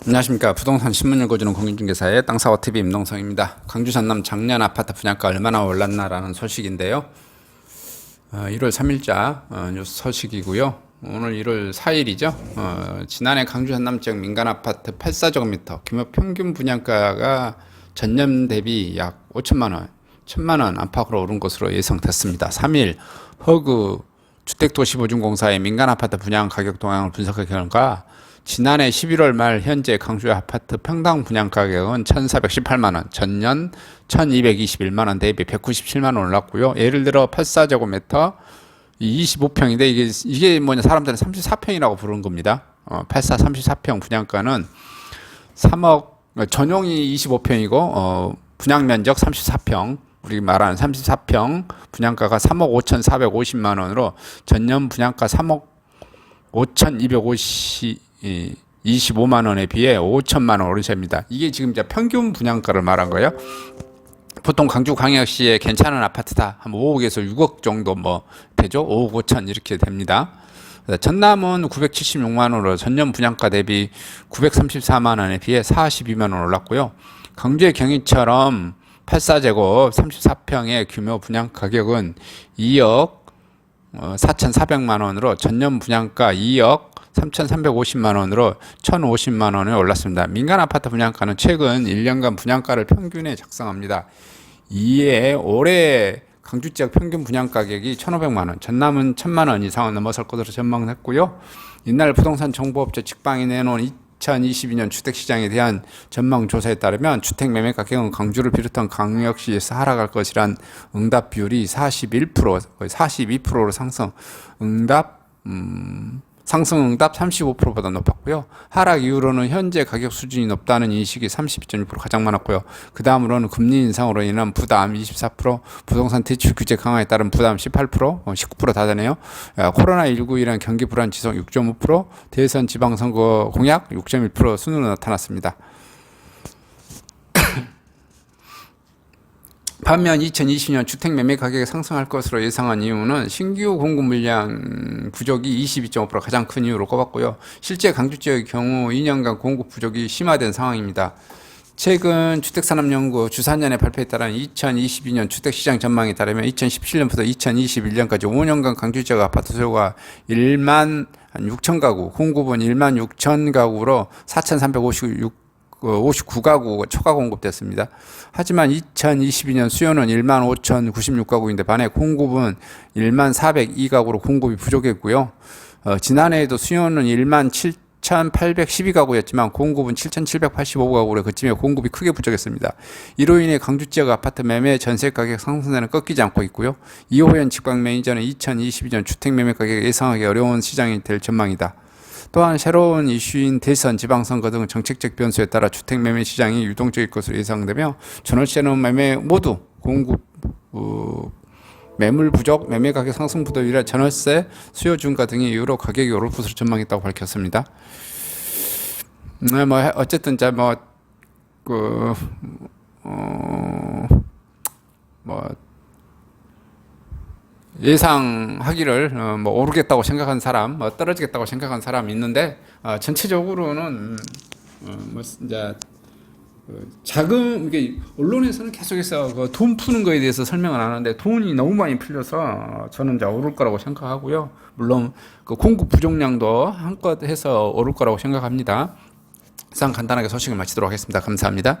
안녕하십니까 부동산 신문 읽어주는 공인중개사의 땅사와 TV 임동성입니다. 강주 전남 작년 아파트 분양가 얼마나 올랐나라는 소식인데요. 어, 1월 3일자 어, 뉴스 소식이고요. 오늘 1월 4일이죠. 어, 지난해 강주 전남 지역 민간 아파트 84제곱미터 규모 평균 분양가가 전년 대비 약 5천만 원, 1천만 원 안팎으로 오른 것으로 예상됐습니다. 3일 허그 주택도시보증공사의 민간 아파트 분양 가격 동향을 분석한 결과 지난해 11월 말 현재 강주 아파트 평당 분양 가격은 1,418만 원, 전년 1,221만 원 대비 197만 원 올랐고요. 예를 들어 84제곱미터 25평인데 이게 이게 뭐냐 사람들은 34평이라고 부르는 겁니다. 어, 84 34평 분양가는 3억 전용이 25평이고 어, 분양 면적 34평 우리 말하는 34평 분양가가 3억 5,450만 원으로 전년 분양가 3억 5,250 이 25만 원에 비해 5천만 원 오르십니다. 이게 지금 이제 평균 분양가를 말한 거예요. 보통 강주 광역시에 괜찮은 아파트다 한 5억에서 6억 정도 뭐 되죠. 5억 5천 이렇게 됩니다. 전남은 976만 원으로 전년 분양가 대비 934만 원에 비해 42만 원 올랐고요. 강주의 경희처럼 84제곱 34평의 규모 분양 가격은 2억 4,400만 원으로 전년 분양가 2억 3,350만 원으로 1,050만 원에 올랐습니다. 민간 아파트 분양가는 최근 1년간 분양가를 평균에 작성합니다. 이에 올해 강주 지역 평균 분양 가격이 1,500만 원, 전남은 1,000만 원 이상은 넘어설 것으로 전망했고요. 이날 부동산 정보업체 직방이 내놓은 2022년 주택시장에 대한 전망 조사에 따르면 주택 매매 가격은 강주를 비롯한 광역시에서 하락할 것이란 응답 비율이 41% 거의 42%로 상승. 응답 음 상승 응답 35%보다 높았고요. 하락 이후로는 현재 가격 수준이 높다는 인식이 32.6% 가장 많았고요. 그 다음으로는 금리 인상으로 인한 부담 24%, 부동산 대출 규제 강화에 따른 부담 18%, 19%다 되네요. 코로나19이란 경기 불안 지속 6.5%, 대선 지방선거 공약 6.1% 순으로 나타났습니다. 반면 2020년 주택 매매 가격이 상승할 것으로 예상한 이유는 신규 공급 물량 부족이 22.5% 가장 큰 이유로 꼽았고요. 실제 강주 지역의 경우 2년간 공급 부족이 심화된 상황입니다. 최근 주택산업연구 주산년에 발표에 따른 2022년 주택시장 전망에 따르면 2017년부터 2021년까지 5년간 강주 지역 아파트 수요가 1만 6천 가구, 공급은 1만 6천 가구로 4,356 59가구 초과 공급됐습니다. 하지만 2022년 수요는 1만 5,096가구인데 반해 공급은 1만 402가구로 공급이 부족했고요. 어, 지난해에도 수요는 1만 7,812가구였지만 공급은 7,785가구로 그쯤에 공급이 크게 부족했습니다. 이로 인해 강주 지역 아파트 매매 전세 가격 상승세는 꺾이지 않고 있고요. 이호연 직방 매니저는 2022년 주택 매매 가격 예상하기 어려운 시장이 될 전망이다. 또한 새로운 이슈인 대선, 지방선거 등 정책적 변수에 따라 주택 매매 시장이 유동적일 것으로 예상되며 전월세는 매매 모두 공급 어, 매물 부족, 매매 가격 상승 부도 이라 전월세 수요 증가 등의 이유로 가격이 오를 것으로 전망했다고 밝혔습니다. 네, 뭐 어쨌든 자 뭐 그 어, 뭐 예상하기를 어, 뭐 오르겠다고 생각한 사람, 뭐 떨어지겠다고 생각한 사람이 있는데 어, 전체적으로는 음, 어, 뭐 이제 그 자금 이게 언론에서는 계속해서 그 돈 푸는 거에 대해서 설명을 하는데 돈이 너무 많이 풀려서 저는 이제 오를 거라고 생각하고요. 물론 그 공급 부족량도 한껏 해서 오를 거라고 생각합니다. 이상 간단하게 소식을 마치도록 하겠습니다. 감사합니다.